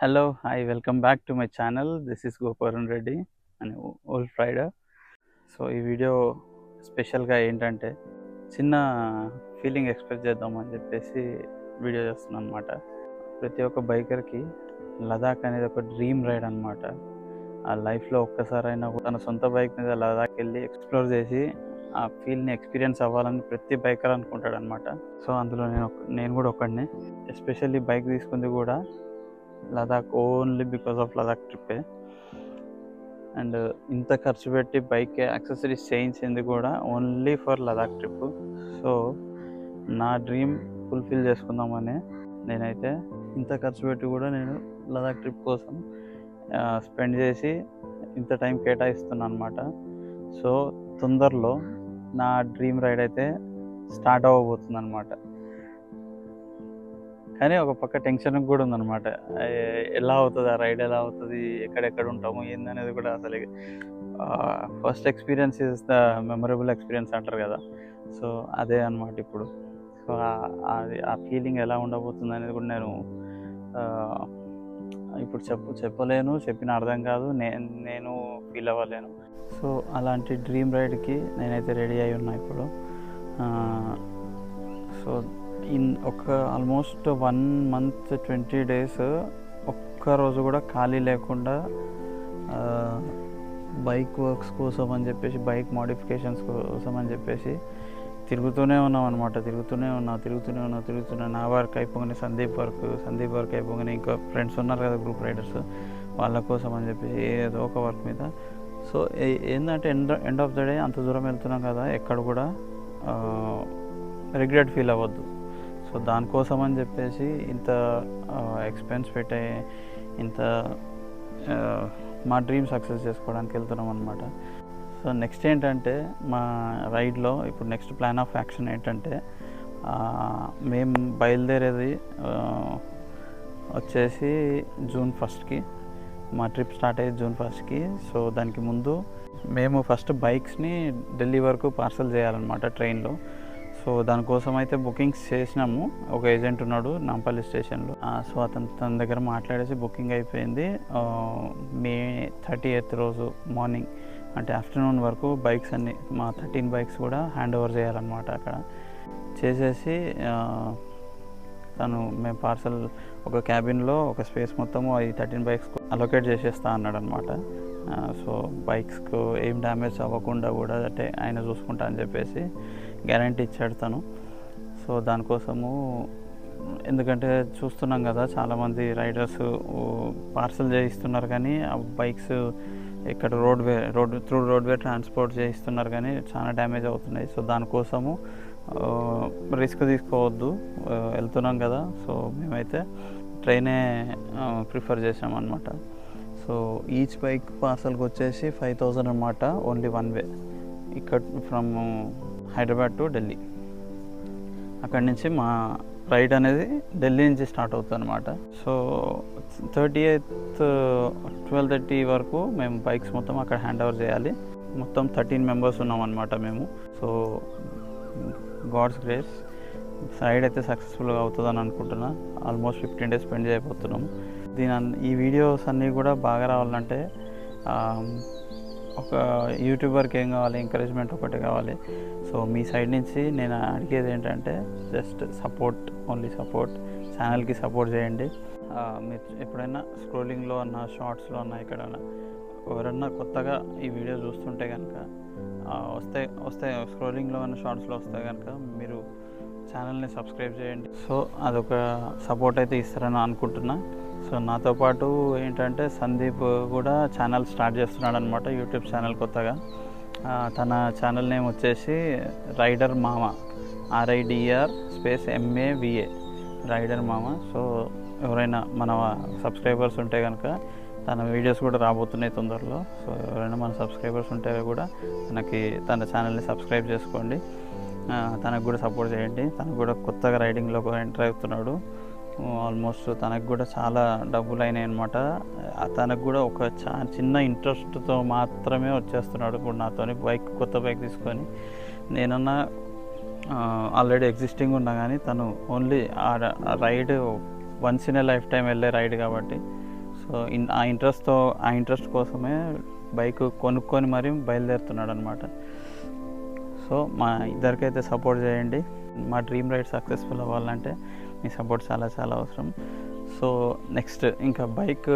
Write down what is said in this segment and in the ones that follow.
Hello hi welcome back to my channel this is Gopavaran Reddy అని wolf rider so ఈ video స్పెషల్గా ఏంటంటే చిన్న ఫీలింగ్ ఎక్స్ప్రెస్ చేద్దామని చెప్పేసి వీడియో చేస్తున్నాను అనమాట ప్రతి ఒక్క బైకర్కి లదాఖ్ అనేది ఒక డ్రీమ్ రైడ్ అనమాట ఆ లైఫ్లో ఒక్కసారైనా తన సొంత బైక్ మీద లదాఖ్ వెళ్ళి ఎక్స్ప్లోర్ చేసి ఆ ఫీల్ని ఎక్స్పీరియన్స్ అవ్వాలని ప్రతి బైకర్ అనుకుంటాడు అనమాట సో అందులో నేను నేను కూడా ఒకడిని. ఎస్పెషల్లీ బైక్ తీసుకుంది కూడా Ladakh only because of Ladakh ట్రిప్పే and ఇంత ఖర్చు పెట్టి బైక్ యాక్సెసరీస్ చేయించింది కూడా only for Ladakh trip so నా డ్రీమ్ ఫుల్ఫిల్ చేసుకుందామని నేనైతే ఇంత ఖర్చు పెట్టి కూడా నేను లదాఖ్ ట్రిప్ కోసం స్పెండ్ చేసి ఇంత టైం కేటాయిస్తున్నాను అనమాట సో తొందరలో నా డ్రీమ్ రైడ్ అయితే స్టార్ట్ అవ్వబోతుంది అనమాట కానీ ఒక పక్క టెన్షన్ కూడా ఉందన్నమాట. ఎలా అవుతుంది ఆ రైడ్ ఎలా అవుతుంది ఎక్కడెక్కడ ఉంటాము ఏందనేది కూడా అసలు first experience is the memorable experience అంటారు కదా. సో అదే అనమాట ఇప్పుడు. సో అది ఆ ఫీలింగ్ ఎలా ఉండబోతుంది అనేది కూడా నేను ఇప్పుడు చెప్పు చెప్పలేను చెప్పిన అర్థం కాదు నేను నేను ఫీల్ అవ్వలేను. సో అలాంటి డ్రీమ్ రైడ్కి నేనైతే రెడీ అయి ఉన్నా ఇప్పుడు. సో ఇన్ ఒక almost one month twenty days ఒక్క రోజు కూడా ఖాళీ లేకుండా బైక్ వర్క్స్ కోసం అని చెప్పేసి బైక్ మోడిఫికేషన్స్ కోసం అని చెప్పేసి తిరుగుతూనే ఉన్నాం అనమాట తిరుగుతూనే ఉన్నా తిరుగుతూనే ఉన్నా తిరుగుతున్నాను నా వర్క్ అయిపోగానే సందీప్ వర్క్ సందీప్ వర్క్ అయిపోగానే ఇంకా ఫ్రెండ్స్ ఉన్నారు కదా గ్రూప్ రైడర్స్ వాళ్ళ కోసం అని చెప్పేసి ఏదో ఒక వర్క్ మీద. సో ఏంటంటే end end of the day అంత దూరం వెళ్తున్నాం కదా ఎక్కడ కూడా రిగ్రెట్ ఫీల్ అవ్వద్దు. సో దానికోసం అని చెప్పేసి ఇంత ఎక్స్పెన్స్ పెట్టే ఇంత మా డ్రీమ్ సక్సెస్ చేసుకోవడానికి వెళ్తున్నాం అనమాట సో నెక్స్ట్ ఏంటంటే మా రైడ్లో ఇప్పుడు నెక్స్ట్ ప్లాన్ ఆఫ్ యాక్షన్ ఏంటంటే మేము బయలుదేరేది వచ్చేసి జూన్ ఫస్ట్కి మా ట్రిప్ స్టార్ట్ అయ్యేది జూన్ ఫస్ట్కి సో దానికి ముందు మేము ఫస్ట్ బైక్స్ని ఢిల్లీ వరకు పార్సల్ చేయాలన్నమాట ట్రైన్లో సో దానికోసం అయితే బుకింగ్స్ చేసినాము. ఒక ఏజెంట్ ఉన్నాడు నాంపల్లి స్టేషన్లో. సో అతను తన దగ్గర మాట్లాడేసి బుకింగ్ అయిపోయింది. మే థర్టీ ఎయిత్ రోజు మార్నింగ్ అంటే ఆఫ్టర్నూన్ వరకు బైక్స్ అన్ని మా థర్టీన్ బైక్స్ కూడా హ్యాండ్ ఓవర్ చేయాలన్నమాట అక్కడ. చేసేసి తను మేము పార్సల్ ఒక క్యాబిన్లో ఒక స్పేస్ మొత్తము ఈ థర్టీన్ బైక్స్ అలొకేట్ చేసేస్తా అన్నాడు అనమాట సో బైక్స్కు ఏం డ్యామేజ్ అవ్వకుండా కూడా అంటే ఆయన చూసుకుంటా అని చెప్పేసి గ్యారంటీ ఇచ్చాడు తను. సో దానికోసము ఎందుకంటే చూస్తున్నాం కదా చాలామంది రైడర్స్ పార్సల్ చేయిస్తున్నారు కానీ ఆ బైక్స్ ఇక్కడ roadway road through roadway transport చేయిస్తున్నారు కానీ చాలా డ్యామేజ్ అవుతున్నాయి. సో దానికోసము రిస్క్ తీసుకోవద్దు. వెళ్తున్నాం కదా సో మేమైతే ట్రైనే ప్రిఫర్ చేసాం అనమాట సో ఈచ్ బైక్ పార్సల్కి వచ్చేసి ఫైవ్ థౌజండ్ అనమాట ఓన్లీ వన్ వే. ఇక్కడ ఫ్రమ్ హైదరాబాద్ టు ఢిల్లీ. అక్కడి నుంచి మా రైడ్ అనేది ఢిల్లీ నుంచి స్టార్ట్ అవుతుంది అనమాట so thirty eighth twelve thirty వరకు మేము బైక్స్ మొత్తం అక్కడ హ్యాండ్ ఓవర్ చేయాలి. మొత్తం థర్టీన్ మెంబర్స్ ఉన్నాం అనమాట మేము. సో గాడ్స్ గ్రేస్ సైడ్ అయితే సక్సెస్ఫుల్గా అవుతుందని అనుకుంటున్నా. ఆల్మోస్ట్ ఫిఫ్టీన్ డేస్ స్పెండ్ చేయబోతున్నాం. దీని ఈ వీడియోస్ అన్నీ కూడా బాగా రావాలంటే ఒక యూట్యూబర్కి ఏం కావాలి ఎంకరేజ్మెంట్ ఒకటి కావాలి. సో మీ సైడ్ నుంచి నేను అడిగేది ఏంటంటే జస్ట్ సపోర్ట్ ఓన్లీ సపోర్ట్ ఛానల్కి సపోర్ట్ చేయండి. మీరు ఎప్పుడైనా స్క్రోలింగ్లో అన్న షార్ట్స్లో అన్న ఎక్కడైనా ఎవరన్నా కొత్తగా ఈ వీడియో చూస్తుంటే కనుక వస్తే వస్తే స్క్రోలింగ్లో అన్న షార్ట్స్లో వస్తే కనుక మీరు ఛానల్ని సబ్స్క్రైబ్ చేయండి. సో అదొక సపోర్ట్ అయితే ఇస్తారని అనుకుంటున్నా. సో నాతో పాటు ఏంటంటే సందీప్ కూడా ఛానల్ స్టార్ట్ చేస్తున్నాడు అనమాట యూట్యూబ్ ఛానల్ కొత్తగా. తన ఛానల్ నేమ్ వచ్చేసి rider Mama R I D R space M A V A rider Mama. So ఎవరైనా మన సబ్స్క్రైబర్స్ ఉంటే కనుక తన వీడియోస్ కూడా రాబోతున్నాయి తొందరలో. సో ఎవరైనా మన సబ్స్క్రైబర్స్ ఉంటే కూడా మనకి తన ఛానల్ని సబ్స్క్రైబ్ చేసుకోండి. తనకు కూడా సపోర్ట్ చేయండి. తనకు కూడా కొత్తగా రైడింగ్లో ఎంటర్ అవుతున్నాడు. ఆల్మోస్ట్ తనకు కూడా చాలా డబ్బులు అయినాయి అనమాట తనకు కూడా ఒక చా చిన్న ఇంట్రెస్ట్తో మాత్రమే వచ్చేస్తున్నాడు ఇప్పుడు నాతోని. బైక్ కొత్త బైక్ తీసుకొని. నేనన్నా ఆల్రెడీ ఎగ్జిస్టింగ్ ఉన్నా కానీ తను ఓన్లీ ఆ ride once in a lifetime వెళ్ళే రైడ్ కాబట్టి. సో ఇన్ ఆ ఇంట్రెస్ట్తో ఆ ఇంట్రెస్ట్ కోసమే బైక్ కొనుక్కొని మరీ బయలుదేరుతున్నాడు అనమాట సో మా ఇద్దరికైతే సపోర్ట్ చేయండి. మా డ్రీమ్ రైడ్ సక్సెస్ఫుల్ అవ్వాలంటే మీ సపోర్ట్ చాలా చాలా అవసరం. సో నెక్స్ట్ ఇంకా బైక్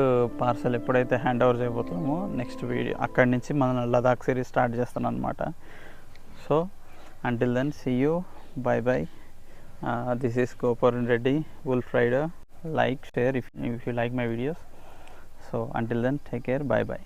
పార్సల్ ఎప్పుడైతే హ్యాండ్ ఓవర్ చేయబోతామో నెక్స్ట్ వీడియో అక్కడి నుంచి మనం లదాఖ్ సిరీస్ స్టార్ట్ చేస్తాను అనమాట so until then see you bye bye this is Gopavaran Reddy wolf rider like share if if you like my videos so until then take care bye bye